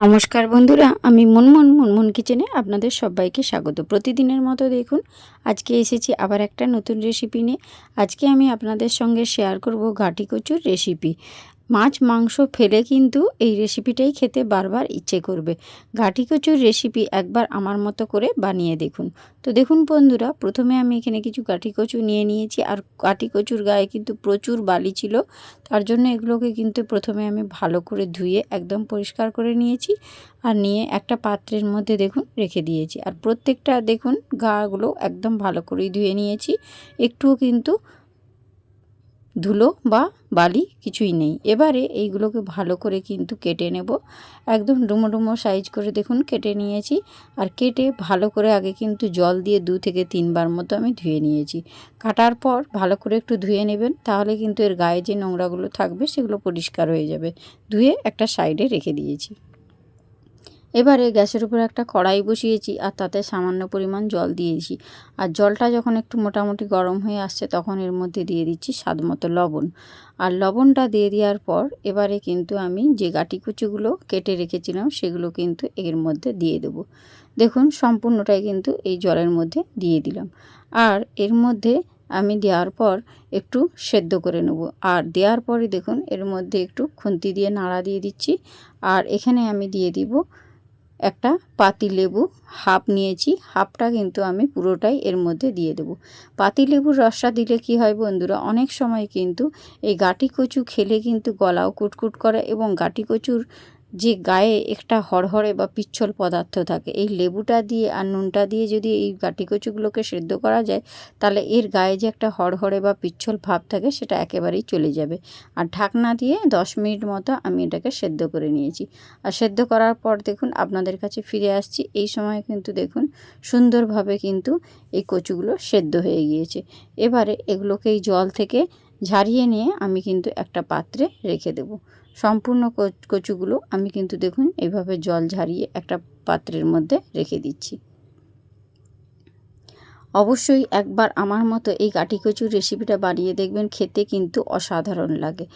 নমস্কার বন্ধুরা, আমি মনমন মনমন কিচেনে আপনাদের সবাইকে স্বাগত। প্রতিদিনের মতো দেখুন, আজকে এসেছি আবার একটা নতুন রেসিপি নিয়ে। আজকে আমি আপনাদের সঙ্গে শেয়ার করব ঘাটি কচুর রেসিপি মাছ, মাংস ফেলে কিন্তু এই রেসিপিটাই খেতে বারবার ইচ্ছে করবে। ঘাটি কচুর রেসিপি একবার আমার মতো করে বানিয়ে দেখুন। তো দেখুন বন্ধুরা, প্রথমে আমি এখানে কিছু গাঠি কচু নিয়ে নিয়েছি। আর গাঠি কচুর গায়ে কিন্তু প্রচুর বালি ছিল। তার জন্য এগুলোকে কিন্তু প্রথমে আমি ভালো করে ধুয়ে একদম পরিষ্কার করে নিয়েছি। আর নিয়ে একটা পাত্রের মধ্যে দেখুন রেখে দিয়েছি। আর প্রত্যেকটা দেখুন গাগুলো একদম ভালো করেই ধুয়ে নিয়েছি। একটুও কিন্তু ধুলো বা বালি কিছুই নেই। এবারে এইগুলোকে ভালো করে কিন্তু কেটে নেব। একদম ডুমো ডুমো সাইজ করে দেখুন, কেটে নিয়েছি। আর কেটে ভালো করে আগে কিন্তু জল দিয়ে দু থেকে তিনবার মতো আমি ধুয়ে নিয়েছি। কাটার পর ভালো করে একটু ধুয়ে নেবেন, তাহলে কিন্তু এর গায়ে যে নোংরাগুলো থাকবে সেগুলো পরিষ্কার হয়ে যাবে। ধুয়ে একটা সাইডে রেখে দিয়েছি। এবারে গ্যাসের উপর একটা কড়াই বসিয়েছি আর তাতে সামান্য পরিমাণ জল দিয়েছি। আর জলটা যখন একটু মোটামুটি গরম হয়ে আসছে তখন এর মধ্যে দিয়ে দিচ্ছি স্বাদ মতো লবণ। আর লবণটা দিয়ে দেওয়ার পর এবারে কিন্তু আমি যে গাটি কুচিগুলো কেটে রেখেছিলাম সেগুলো কিন্তু এর মধ্যে দিয়ে দেব। দেখুন সম্পূর্ণটাই কিন্তু এই জলের মধ্যে দিয়ে দিলাম। আর এর মধ্যে আমি দেওয়ার পর একটু সেদ্ধ করে নেব। আর দেওয়ার পরে দেখুন এর মধ্যে একটু খুন্তি দিয়ে নাড়া দিয়ে দিচ্ছি। আর এখানে আমি দিয়ে দিব একটা পাতি লেবু হাফ নিয়েছি, হাফটা কিন্তু আমি পুরোটাই এর মধ্যে দিয়ে দেবো। পাতি লেবুর রসটা দিলে কি হয় বন্ধুরা, অনেক সময় কিন্তু এই গাটি কচু খেলে কিন্তু গলাও কুটকুট করে এবং গাটি কচুর যে গায়ে একটা হড়হড়ে বা পিচ্ছল পদার্থ থাকে, এই লেবুটা দিয়ে আর নুনটা দিয়ে যদি এই গাটি কচুগুলোকে সেদ্ধ করা যায়, তাহলে এর গায়ে যে একটা হড়হড়ে বা পিচ্ছল ভাব থাকে, সেটা একেবারেই চলে যাবে। আর ঢাকনা দিয়ে দশ মিনিট মতো আমি এটাকে সেদ্ধ করে নিয়েছি। আর সেদ্ধ করার পর দেখুন, আপনাদের কাছে ফিরে আসছি। এই সময় কিন্তু দেখুন, সুন্দরভাবে কিন্তু এই কচুগুলো সেদ্ধ হয়ে গিয়েছে। এবারে এগুলোকে এই জল থেকে ঝারিয়ে নিয়ে আমি কিন্তু একটা পাত্রে রেখে দেবো। সম্পূর্ণ কচুগুলো আমি কিন্তু দেখুন এইভাবে জল ঝারিয়ে একটা পাত্রের মধ্যে রেখে দিচ্ছি। অবশ্যই একবার আমার মতো এই কাটি কচুর রেসিপিটা বানিয়ে দেখবেন, খেতে কিন্তু অসাধারণ লাগে।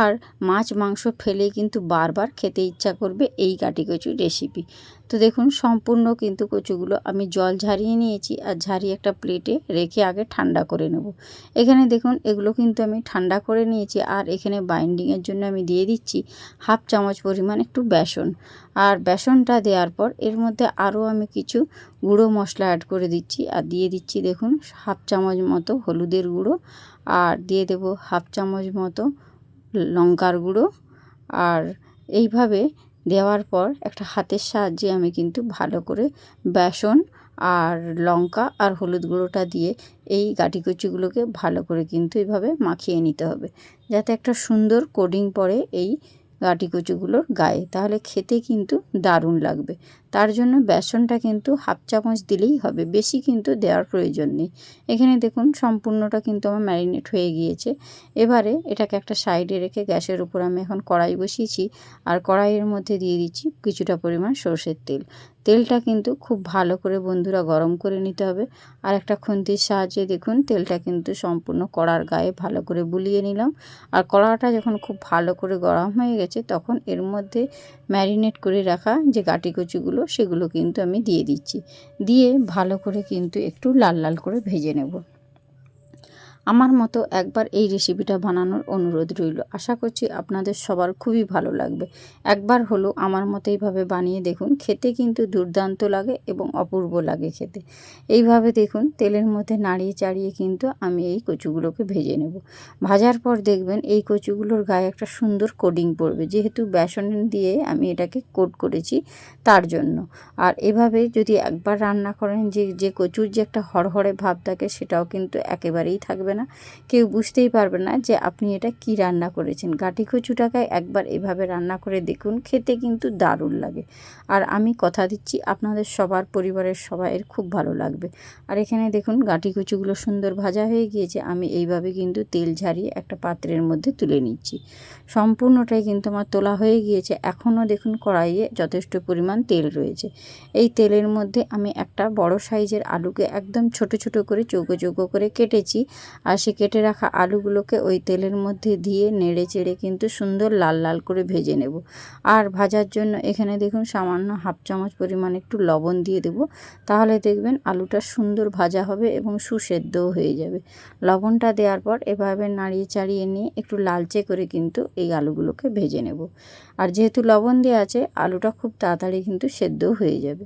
আর মাছ, মাংস ফেলে কিন্তু বারবার খেতে ইচ্ছা করবে এই কাটি কচুর রেসিপি। তো দেখুন, সম্পূর্ণ কিন্তু কচুগুলো আমি জল ঝারিয়ে নিয়েছি আর ঝারিয়ে একটা প্লেটে রেখে আগে ঠান্ডা করে নেব। এখানে দেখুন, এগুলো কিন্তু আমি ঠান্ডা করে নিয়েছি আর এখানে বাইন্ডিংয়ের জন্য আমি দিয়ে দিচ্ছি হাফ চামচ পরিমাণ একটু বেসন। আর বেসনটা দেওয়ার পর এর মধ্যে আরও আমি কিছু গুঁড়ো মশলা অ্যাড করে দিচ্ছি আর দিয়ে দিচ্ছি দেখুন, হাফ চামচ মতো হলুদের গুঁড়ো আর দিয়ে দেব হাফ চামচ মতো লঙ্কার গুঁড়ো। আর এইভাবে দেওয়ার পর একটা হাতের সাহায্যে আমি কিন্তু ভালো করে বেসন আর লঙ্কা আর হলুদ গুঁড়োটা দিয়ে এই গাটি কুচিগুলোকে ভালো করে কিন্তু এভাবে মাখিয়ে নিতে হবে। যাতে একটা সুন্দর কোডিং পরে এই গাটি কচুগুলোর গায়ে। তাহলে খেতে কিন্তু দারুণ লাগবে। তার জন্য বেসনটা কিন্তু হাফ চামচ দিলেই হবে, বেশি কিন্তু দেওয়ার প্রয়োজন নেই। এখানে দেখুন, সম্পূর্ণটা কিন্তু আমার ম্যারিনেট হয়ে গিয়েছে। এবারে এটাকে একটা সাইডে রেখে গ্যাসের উপর আমি এখন কড়াই বসিয়েছি। আর কড়াইয়ের মধ্যে দিয়ে দিচ্ছি কিছুটা পরিমাণ সর্ষের তেল। তেলটা কিন্তু খুব ভালো করে বন্ধুরা গরম করে নিতে হবে। আর একটা খুন্তির সাহায্যে দেখুন, তেলটা কিন্তু সম্পূর্ণ কড়ার গায়ে ভালো করে বুলিয়ে নিলাম। আর কড়াটা যখন খুব ভালো করে গরম হয়ে গেছে, তখন এর মধ্যে ম্যারিনেট করে রাখা যে গাটি কচুগুলো সেগুলো কিন্তু আমি দিয়ে দিচ্ছি। দিয়ে ভালো করে কিন্তু একটু লাল লাল করে ভেজে নেব। আমার মতো একবার এই রেসিপিটা বানানোর অনুরোধ রইল। আশা করছি আপনাদের সবার খুবই ভালো লাগবে। একবার হলো আমার মতো এইভাবে বানিয়ে দেখুন, খেতে কিন্তু দুর্দান্ত লাগে এবং অপূর্ব লাগে খেতে। এইভাবে দেখুন, তেলের মধ্যে নাড়িয়ে চাড়িয়ে কিন্তু আমি এই কচুগুলোকে ভেজে নেব। ভাজার পর দেখবেন এই কচুগুলোর গায়ে একটা সুন্দর কোডিং পড়বে। যেহেতু বেসন দিয়ে আমি এটাকে কোট করেছি তার জন্য। আর এভাবে যদি একবার রান্না করেন যে যে কচুর যে একটা হড়হড়ে ভাব থাকে সেটাও কিন্তু একেবারেই থাকবে না। কেউ বুঝতেই পারবে না যে আপনি এটা কি রান্না করেছেন। গাটি কচুটাকে একবার এভাবে রান্না করে দেখুন, খেতে কিন্তু দারুণ লাগে। আর আমি কথা দিচ্ছি আপনাদের সবার পরিবারের সবাইয়ের, খুব ভালো লাগবে। আর এখানে দেখুন গাটি কচুগুলো সুন্দর ভাজা হয়ে গিয়েছে। আমি এইভাবে কিন্তু তেল ঝারিয়ে একটা পাত্রের মধ্যে তুলে নিচ্ছি। সম্পূর্ণটাই কিন্তু আমার তোলা হয়ে গিয়েছে। এখনও দেখুন কড়াইয়ে যথেষ্ট পরিমাণ তেল রয়েছে। এই তেলের মধ্যে আমি একটা বড় সাইজের আলুকে একদম ছোট ছোট করে, চৌকো চৌকো করে কেটেছি। আর সে কেটে রাখা আলুগুলোকে ওই তেলের মধ্যে দিয়ে নেড়ে চেড়ে কিন্তু সুন্দর লাল লাল করে ভেজে নেব। আর ভাজার জন্য এখানে দেখুন সামান্য হাফ চামচ পরিমাণ একটু লবণ দিয়ে দেব। তাহলে দেখবেন আলুটা সুন্দর ভাজা হবে এবং সুসেদ্ধও হয়ে যাবে। লবণটা দেওয়ার পর এভাবে নাড়িয়ে চাড়িয়ে নিয়ে একটু লালচে করে কিন্তু এই আলুগুলোকে ভেজে নেব। আর যেহেতু লবণ দেওয়া আছে, আলুটা খুব তাড়াতাড়ি কিন্তু সেদ্ধও হয়ে যাবে।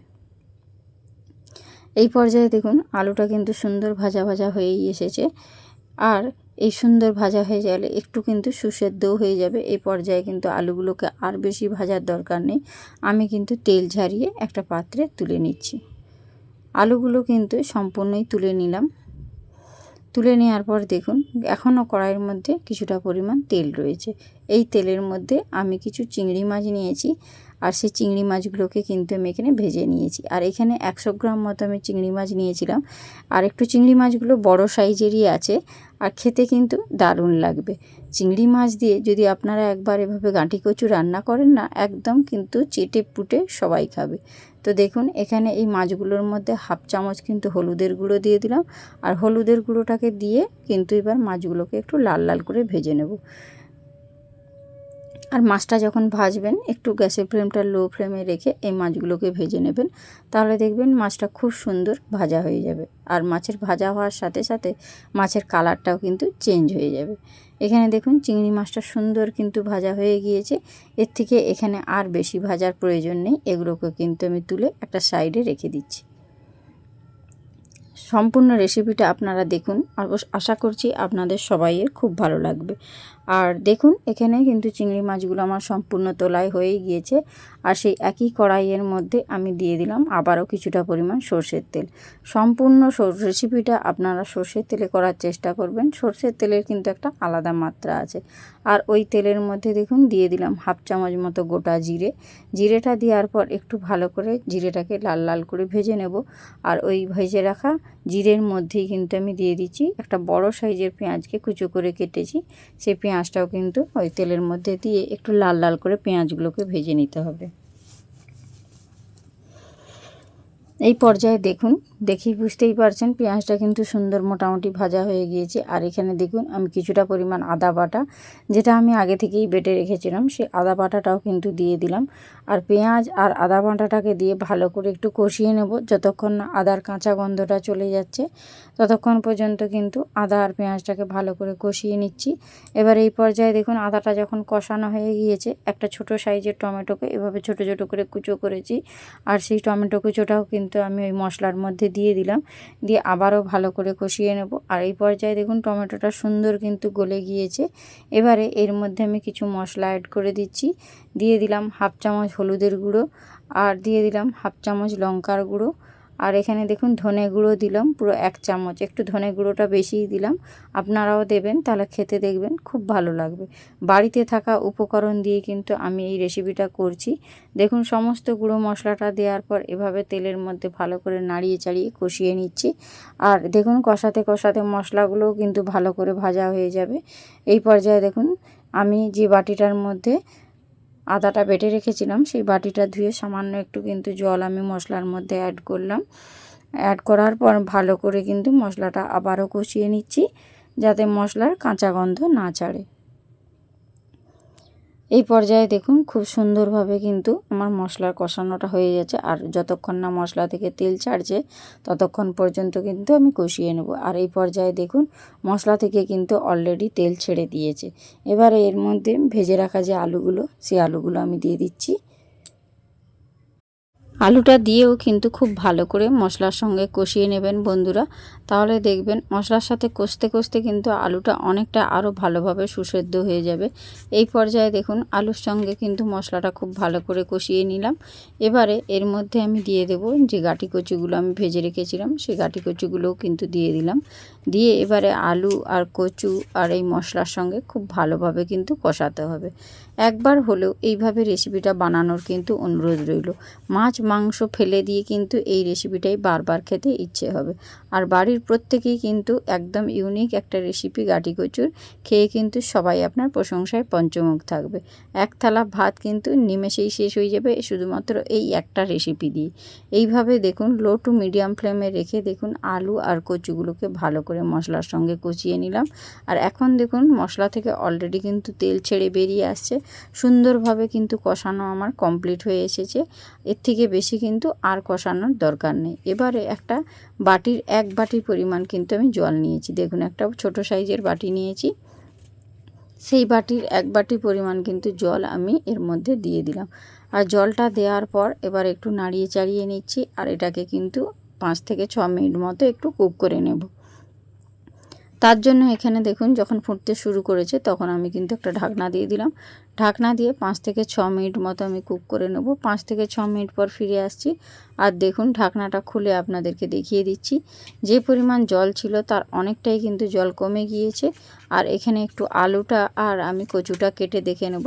এই পর্যায়ে দেখুন আলুটা কিন্তু সুন্দর ভাজা ভাজা হয়েই এসেছে। আর এই সুন্দর ভাজা হয়ে গেলে একটু কিন্তু সুসেদ্ধও হয়ে যাবে। এই পর্যায়ে কিন্তু আলুগুলোকে আর বেশি ভাজার দরকার নেই। আমি কিন্তু তেল ঝারিয়ে একটা পাত্রে তুলে নিচ্ছি। আলুগুলো কিন্তু সম্পূর্ণই তুলে নিলাম। তুলে নেওয়ার পর দেখুন, এখনও কড়াইয়ের মধ্যে কিছুটা পরিমাণ তেল রয়েছে। এই তেলের মধ্যে আমি কিছু চিংড়ি মাছ নিয়েছি। আর সেই চিংড়ি মাছগুলোকে কিন্তু আমি এখানে ভেজে নিয়েছি। আর এখানে একশো গ্রাম মতো আমি চিংড়ি মাছ নিয়েছিলাম। আর একটু চিংড়ি মাছগুলো বড় সাইজেরই আছে আর খেতে কিন্তু দারুণ লাগবে। চিংড়ি মাছ দিয়ে যদি আপনারা একবার এভাবে গাঁটি কচু রান্না করেন না, একদম কিন্তু চেটে পুটে সবাই খাবে। তো দেখুন, এখানে এই মাছগুলোর মধ্যে হাফ চামচ কিন্তু হলুদের গুঁড়ো দিয়ে দিলাম। আর হলুদের গুঁড়োটাকে দিয়ে কিন্তু এবার মাছগুলোকে একটু লাল লাল করে ভেজে নেব। আর মাছটা যখন ভাজবেন, একটু গ্যাসের ফ্লেমটা লো ফ্লেমে রেখে এই মাছগুলোকে ভেজে নেবেন। তাহলে দেখবেন মাছটা খুব সুন্দর ভাজা হয়ে যাবে। আর মাছের ভাজা হওয়ার সাথে সাথে মাছের কালারটাও কিন্তু চেঞ্জ হয়ে যাবে। এখানে দেখুন চিংড়ি মাছটা সুন্দর কিন্তু ভাজা হয়ে গিয়েছে। এর থেকে এখানে আর বেশি ভাজার প্রয়োজন নেই। এগুলোকে কিন্তু আমি তুলে একটা সাইডে রেখে দিচ্ছি। সম্পূর্ণ রেসিপিটা আপনারা দেখুন। আশা করছি আপনাদের সবাইয়ের খুব ভালো লাগবে। আর দেখুন, এখানে কিন্তু চিংড়ি মাছগুলো আমার সম্পূর্ণ তোলাই হয়েই গিয়েছে। আর সেই একই কড়াইয়ের মধ্যে আমি দিয়ে দিলাম আবারও কিছুটা পরিমাণ সর্ষের তেল। সম্পূর্ণ রেসিপিটা আপনারা সর্ষের তেলে করার চেষ্টা করবেন। সর্ষের তেলের কিন্তু একটা আলাদা মাত্রা আছে। আর ওই তেলের মধ্যে দেখুন, দিয়ে দিলাম হাফ চামচ মতো গোটা জিরে। জিরেটা দেওয়ার পর একটু ভালো করে জিরেটাকে লাল লাল করে ভেজে নেব। আর ওই ভেজে রাখা জিরের মধ্যেই কিন্তু আমি দিয়ে দিচ্ছি একটা বড় সাইজের পেঁয়াজকে কুচো করে কেটেছি। সেই পেঁয়াজটাও কিন্তু ওই তেলের মধ্যে দিয়ে একটু লাল লাল করে পেঁয়াজগুলোকে ভেজে নিতে হবে। এই পর্যায়ে দেখুন দেখেই বুঝতেই পারছেন পেঁয়াজটা কিন্তু সুন্দর মোটামুটি ভাজা হয়ে গিয়েছে। আর এখানে দেখুন, আমি কিছুটা পরিমাণ আদা বাটা, যেটা আমি আগে থেকেই বেটে রেখেছিলাম সেই আদা বাটাটাও কিন্তু দিয়ে দিলাম। আর পেঁয়াজ আর আদা বাটাটাকে দিয়ে ভালো করে একটু কষিয়ে নেব, যতক্ষণ না আদার কাঁচা গন্ধটা চলে যাচ্ছে, ততক্ষণ পর্যন্ত কিন্তু আদা আর পেঁয়াজটাকে ভালো করে কষিয়ে নিচ্ছি। এবার এই পর্যায়ে দেখুন, আদাটা যখন কষানো হয়ে গিয়েছে, একটা ছোট সাইজের টমেটোকে এভাবে ছোট ছোট করে কুচো করেছি, আর সেই টমেটো কুচোটাও কিন্তু আমি ওই মশলার মধ্যে দিয়ে দিলাম। দিয়ে আবারও ভালো করে কষিয়ে নেব। আর এই পর্যায়ে দেখুন টমেটোটা সুন্দর কিন্তু গলে গিয়েছে। এবারে এর মধ্যে আমি কিছু মশলা অ্যাড করে দিচ্ছি। দিয়ে দিলাম হাফ চামচ হলুদের গুঁড়ো। আর দিয়ে দিলাম হাফ চামচ লঙ্কার গুঁড়ো। আর এখানে দেখুন ধনে গুঁড়ো দিলাম, পুরো এক চামচ। একটু ধনে গুঁড়োটা বেশিই দিলাম। আপনারাও দেবেন, তাহলে খেতে দেখবেন খুব ভালো লাগবে। বাড়িতে থাকা উপকরণ দিয়ে কিন্তু আমি এই রেসিপিটা করছি। দেখুন সমস্ত গুঁড়ো মশলাটা দেওয়ার পর এভাবে তেলের মধ্যে ভালো করে নাড়িয়ে চাড়িয়ে কষিয়ে নিচ্ছি। আর দেখুন কষাতে কষাতে মশলাগুলোও কিন্তু ভালো করে ভাজা হয়ে যাবে। এই পর্যায়ে দেখুন আমি যে বাটিটার মধ্যে আদাটা বেটে রেখেছিলাম, সেই বাটিটা ধুয়ে সামান্য একটু কিন্তু জল আমি মশলার মধ্যে অ্যাড করলাম। অ্যাড করার পর ভালো করে কিন্তু মশলাটা আবারও কষিয়ে নিচ্ছি, যাতে মশলার কাঁচা গন্ধ না ছাড়ে। এই পর্যায়ে দেখুন খুব সুন্দরভাবে কিন্তু আমার মশলার কষানোটা হয়ে যাচ্ছে আর যতক্ষণ না মশলা থেকে তেল ছাড়ছে, ততক্ষণ পর্যন্ত কিন্তু আমি কষিয়ে নেব। আর এই পর্যায়ে দেখুন মশলা থেকে কিন্তু অলরেডি তেল ছেড়ে দিয়েছে। এবারে এর মধ্যে ভেজে রাখা যে আলুগুলো, সেই আলুগুলো আমি দিয়ে দিচ্ছি। আলুটা দিয়েও কিন্তু খুব ভালো করে মশলার সঙ্গে কষিয়ে নেবেন বন্ধুরা। তাহলে দেখবেন মশলার সাথে কষতে কষতে কিন্তু আলুটা অনেকটা আরও ভালোভাবে সুসেদ্ধ হয়ে যাবে। এই পর্যায়ে দেখুন আলুর সঙ্গে কিন্তু মশলাটা খুব ভালো করে কষিয়ে নিলাম। এবারে এর মধ্যে আমি দিয়ে দেব যে গাটি কচুগুলো আমি ভেজে রেখেছিলাম, সেই গাটি কচুগুলোও কিন্তু দিয়ে দিলাম। দিয়ে এবারে আলু আর কচু আর এই মশলার সঙ্গে খুব ভালোভাবে কিন্তু কষাতে হবে। একবার হলেও এইভাবে রেসিপিটা বানানোর কিন্তু অনুরোধ রইল। মাছ, মাংস ফেলে দিয়ে কিন্তু এই রেসিপিটাই বারবার খেতে ইচ্ছে হবে। আর বাড়ির প্রত্যেকেই কিন্তু একদম ইউনিক একটা রেসিপি গাটি কচুর খেয়ে কিন্তু সবাই আপনার প্রশংসায় পঞ্চমুখ থাকবে। এক থালা ভাত কিন্তু নিমেষেই শেষ হয়ে যাবে শুধুমাত্র এই একটা রেসিপি দিয়ে। এইভাবে দেখুন লো টু মিডিয়াম ফ্লেমে রেখে দেখুন আলু আর কচুগুলোকে ভালো করে মশলার সঙ্গে কচিয়ে নিলাম। আর এখন দেখুন, মশলা থেকে অলরেডি কিন্তু তেল ছেড়ে বেরিয়ে আসছে। সুন্দরভাবে কিন্তু কষানো আমার কমপ্লিট হয়ে এসেছে। এর থেকে বেশি কিন্তু আর কষানোর দরকার নেই। এবারে একটা বাটির এক বাটি পরিমাণ কিন্তু আমি জল নিয়েছি। দেখুন, একটা ছোট সাইজের বাটি নিয়েছি। সেই বাটির এক বাটি পরিমাণ কিন্তু জল আমি এর মধ্যে দিয়ে দিলাম। আর জলটা দেওয়ার পর এবার একটু নাড়িয়ে চাড়িয়ে নিচ্ছি আর এটাকে কিন্তু পাঁচ থেকে ছ মিনিট মতো একটু কুক করে নেব। তার জন্য এখানে দেখুন, যখন ফুটতে শুরু করেছে তখন আমি কিন্তু একটা ঢাকনা দিয়ে দিলাম। ঢাকনা দিয়ে পাঁচ থেকে ছ মিনিট মতো আমি কুক করে নেব। পাঁচ থেকে ছ মিনিট পর ফিরে আসছি আর দেখুন ঢাকনাটা খুলে আপনাদেরকে দেখিয়ে দিচ্ছি। যে পরিমাণ জল ছিল তার অনেকটাই কিন্তু জল কমে গিয়েছে। আর এখানে একটু আলুটা আর আমি কচুটা কেটে দেখে নেব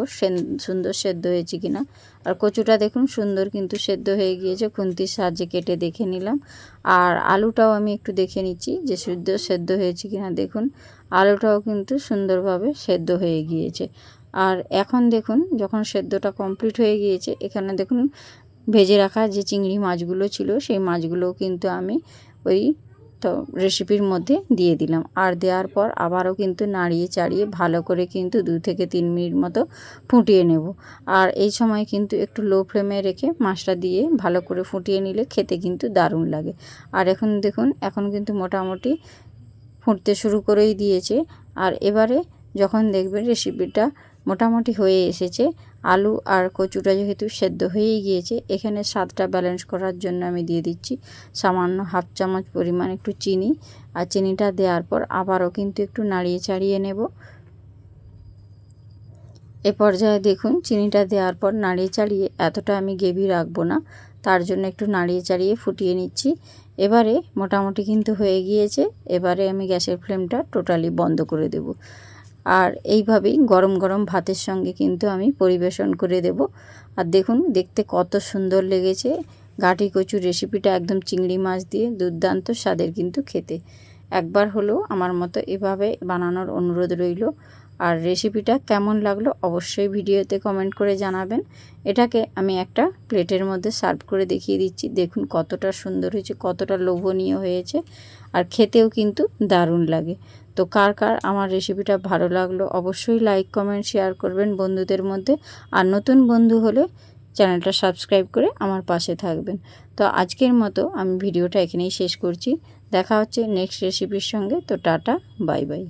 সুন্দর সেদ্ধ হয়েছে কিনা। আর কচুটা দেখুন সুন্দর কিন্তু সেদ্ধ হয়ে গিয়েছে, খুন্তির সাহায্যে কেটে দেখে নিলাম। আর আলুটাও আমি একটু দেখে নিচ্ছি যে সুদ্ধ সেদ্ধ হয়েছে কিনা। দেখুন আলুটাও কিন্তু সুন্দরভাবে সেদ্ধ হয়ে গিয়েছে। আর এখন দেখুন, যখন সেদ্ধটা কমপ্লিট হয়ে গিয়েছে, এখানে দেখুন ভেজে রাখা যে চিংড়ি মাছগুলো ছিল, সেই মাছগুলোও কিন্তু আমি ওই তো রেসিপির মধ্যে দিয়ে দিলাম। আর দেওয়ার পর আবারও কিন্তু নাড়িয়ে চাড়িয়ে ভালো করে কিন্তু দু থেকে তিন মিনিট মতো ফুটিয়ে নেব। আর এই সময় কিন্তু একটু লো ফ্লেমে রেখে মাছটা দিয়ে ভালো করে ফুটিয়ে নিলে খেতে কিন্তু দারুণ লাগে। আর এখন দেখুন, এখন কিন্তু মোটামুটি ফুটতে শুরু করেই দিয়েছে। আর এবারে যখন দেখবেন রেসিপিটা মোটামুটি হয়ে এসেছে। আলু আর কচুটা যেহেতু সেদ্ধ হয়েই গিয়েছে, এখানে স্বাদটা ব্যালেন্স করার জন্য আমি দিয়ে দিচ্ছি সামান্য হাফ চামচ পরিমাণ একটু চিনি। আর চিনিটা দেওয়ার পর আবারও কিন্তু একটু নাড়িয়ে চাড়িয়ে নেব। এ পর্যায়ে দেখুন, চিনিটা দেওয়ার পর নাড়িয়ে চাড়িয়ে এতটা আমি গেভি রাখব না, তার জন্য একটু নাড়িয়ে চাড়িয়ে ফুটিয়ে নিচ্ছি। এবারে মোটামুটি কিন্তু হয়ে গিয়েছে, এবারে আমি গ্যাসের ফ্লেমটা টোটালি বন্ধ করে দেব। আর এইভাবেই গরম গরম ভাতের সঙ্গে কিন্তু আমি পরিবেশন করে দেব। আর দেখুন, দেখতে কত সুন্দর লেগেছে। গাঁটি কচুর রেসিপিটা একদম চিংড়ি মাছ দিয়ে দুর্দান্ত স্বাদের কিন্তু খেতে। একবার হলেও আমার মতো এভাবে বানানোর অনুরোধ রইল। আর রেসিপিটা কেমন লাগল অবশ্যই ভিডিওতে কমেন্ট করে জানাবেন। এটাকে আমি একটা প্লেটের মধ্যে সার্ভ করে দেখিয়ে দিচ্ছি। দেখুন কতটা সুন্দর হয়েছে, কতটা লোভনীয় হয়েছে আর খেতেও কিন্তু দারুণ লাগে। তো কার কার আমার রেসিপিটা ভালো লাগল অবশ্যই লাইক কমেন্ট শেয়ার করবেন বন্ধুদের মধ্যে। আর নতুন বন্ধু হলে চ্যানেলটা সাবস্ক্রাইব করে আমার পাশে থাকবেন। তো আজকের মতো আমি ভিডিওটা এখানেই শেষ করছি। দেখা হচ্ছে নেক্সট রেসিপির সঙ্গে। তো টাটা বাই বাই